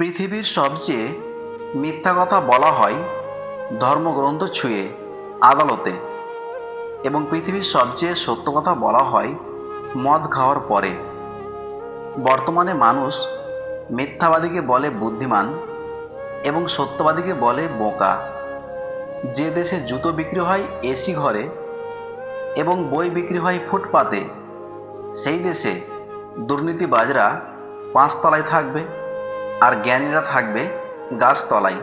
পৃথিবীর সবচেয়ে মিথ্যা কথা বলা হয় ধর্মগ্রন্থ ছুঁয়ে, আদালতে। এবং পৃথিবীর সবচেয়ে সত্য কথা বলা হয় মদ খাওয়ার পরে। বর্তমানে মানুষ মিথ্যাবাদীকে বলে বুদ্ধিমান এবং সত্যবাদীকে বলে বোকা। যে দেশে জুতো বিক্রি হয় এসি ঘরে এবং বই বিক্রি হয় ফুটপাতে, সেই দেশে দুর্নীতিবাজরা পাঁচতলায় থাকবে। আর জ্ঞানীরা থাকবে গাছতলায়।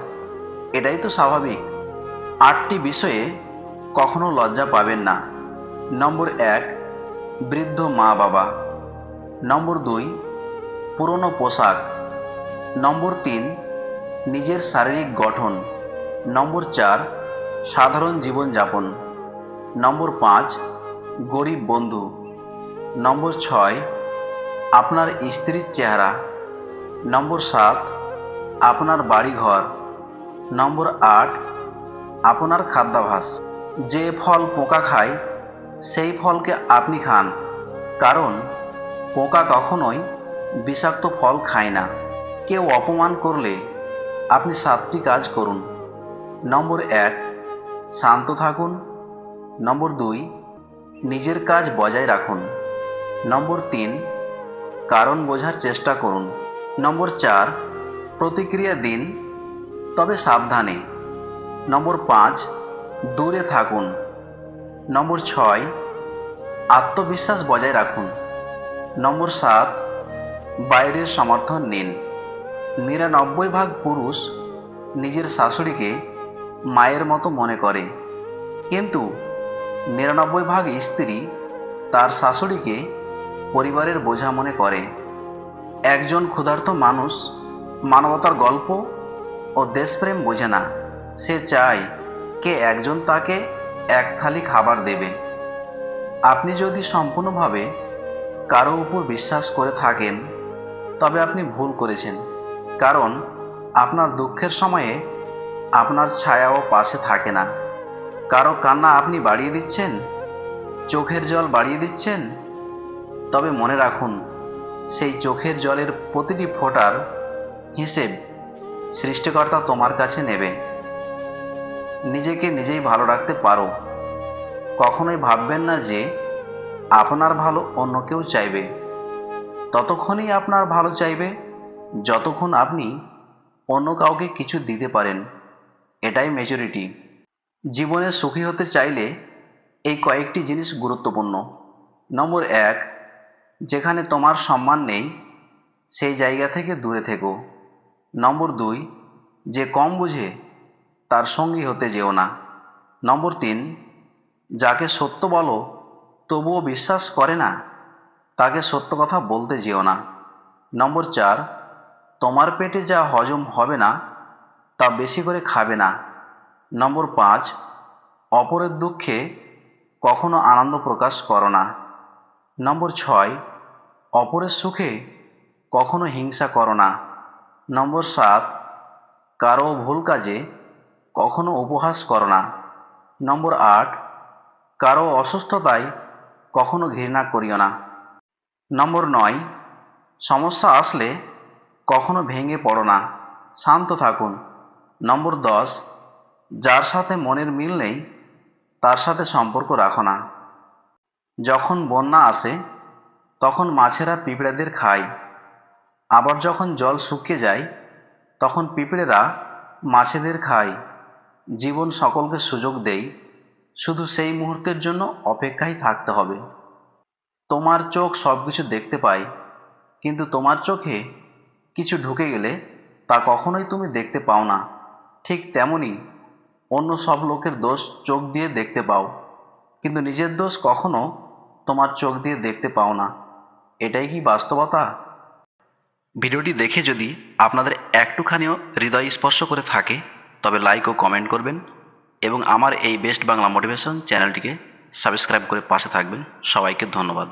এটাই তো স্বাভাবিক। আটটি বিষয়ে কখনো লজ্জা পাবেন না। নম্বর এক, বৃদ্ধ মা বাবা। নম্বর দুই, পুরনো পোশাক। নম্বর তিন, নিজের শারীরিক গঠন। নম্বর চার, সাধারণ জীবনযাপন। নম্বর পাঁচ, গরিব বন্ধু। নম্বর ছয়, আপনার স্ত্রীর চেহারা। নম্বর সাত, আপনার বাড়িঘর। নম্বর আট, আপনার খাদ্যাভাস যে ফল পোকা খায়, সেই ফলকে আপনি খান। কারণ, পোকা কখনোই বিষাক্ত ফল খায় না। কেউ অপমান করলে আপনি সাতটি কাজ করুন। নম্বর এক, শান্ত থাকুন। নম্বর দুই, নিজের কাজ বজায় রাখুন। নম্বর তিন, কারণ বোঝার চেষ্টা করুন। নম্বর চার, প্রতিক্রিয়া দিন, তবে সাবধানে। নম্বর পাঁচ, দূরে থাকুন। নম্বর ছয়, আত্মবিশ্বাস বজায় রাখুন। নম্বর সাত, বাইরের সমর্থন নিন। নিরানব্বই ভাগ পুরুষ নিজের শাশুড়িকে মায়ের মতো মনে করে। কিন্তু নিরানব্বই ভাগ স্ত্রী তার শাশুড়িকে পরিবারের বোঝা মনে করে। একজন ক্ষুধার্ত মানুষ মানবতার গল্প ও দেশপ্রেম বোঝে না। সে চায় কে একজন তাকে এক থালি খাবার দেবে। আপনি যদি সম্পূর্ণভাবে কারও উপর বিশ্বাস করে থাকেন, তবে আপনি ভুল করেছেন, কারণ আপনার দুঃখের সময়ে আপনার ছায়াও পাশে থাকে না। কারও কান্না আপনি বাড়িয়ে দিচ্ছেন? চোখের জল বাড়িয়ে দিচ্ছেন? তবে মনে রাখুন সেই চোখের জলের প্রতিটি ফোটার হিসেব সৃষ্টিকর্তা তোমার কাছে নেবে। নিজেকে নিজেই ভালো রাখতে পারো। কখনোই ভাববেন না যে আপনার ভালো অন্য কেউ চাইবে। ততক্ষণই আপনার ভালো চাইবে, যতক্ষণ আপনি অন্য কাউকে কিছু দিতে পারেন। এটাই মেজরিটি জীবনে সুখী হতে চাইলে এই কয়েকটি জিনিস গুরুত্বপূর্ণ। নম্বর এক যেখানে তোমার সম্মান নেই, সেই জায়গা থেকে দূরে থেকো। নম্বর দুই, যে কম বুঝে, তার সঙ্গী হতে যেও না। নম্বর তিন, যাকে সত্য বলো, তবুও বিশ্বাস করে না, তাকে সত্য কথা বলতে যেও না। নম্বর চার, তোমার পেটে যা হজম হবে না, তা বেশি করে খাবে না। নম্বর পাঁচ, অপরের দুঃখে কখনো আনন্দ প্রকাশ করো না। নম্বর ছয়, অপরের সুখে কখনো হিংসা করো না। নম্বর সাত, কারও ভুল কাজে কখনো উপহাস করো না। নম্বর আট, কারও অসুস্থতায় কখনো ঘৃণা করিও না। নম্বর নয়, সমস্যা আসলে কখনো ভেঙে পড়ো না। শান্ত থাকুন। নম্বর দশ, যার সাথে মনের মিল নেই, তার সাথে সম্পর্ক রাখো না। যখন বন্যা আসে, তখন মাছেরা পিঁপড়াদের খায়। আবার যখন জল শুকিয়ে যায়, তখন পিঁপড়েরা মাছেদের খায়। জীবন সকলকে সুযোগ দেই শুধু সেই মুহূর্তের জন্য অপেক্ষায় থাকতে হবে। তোমার চোখ সব কিছু দেখতে পায়, কিন্তু তোমার চোখে কিছু ঢুকে গেলে তা কখনোই তুমি দেখতে পাও না। ঠিক তেমনই অন্য সব লোকের দোষ চোখ দিয়ে দেখতে পাও, কিন্তু নিজের দোষ কখনো তোমার চোখ দিয়ে দেখতে পাও না। এটাই কি বাস্তবতা? ভিডিওটি দেখে যদি আপনাদের একটুখানিও হৃদয় স্পর্শ করে থাকে, তবে লাইক ও কমেন্ট করবেন এবং আমার এই বেস্ট বাংলা মোটিভেশন চ্যানেলটিকে সাবস্ক্রাইব করে পাশে থাকবেন। সবাইকে ধন্যবাদ।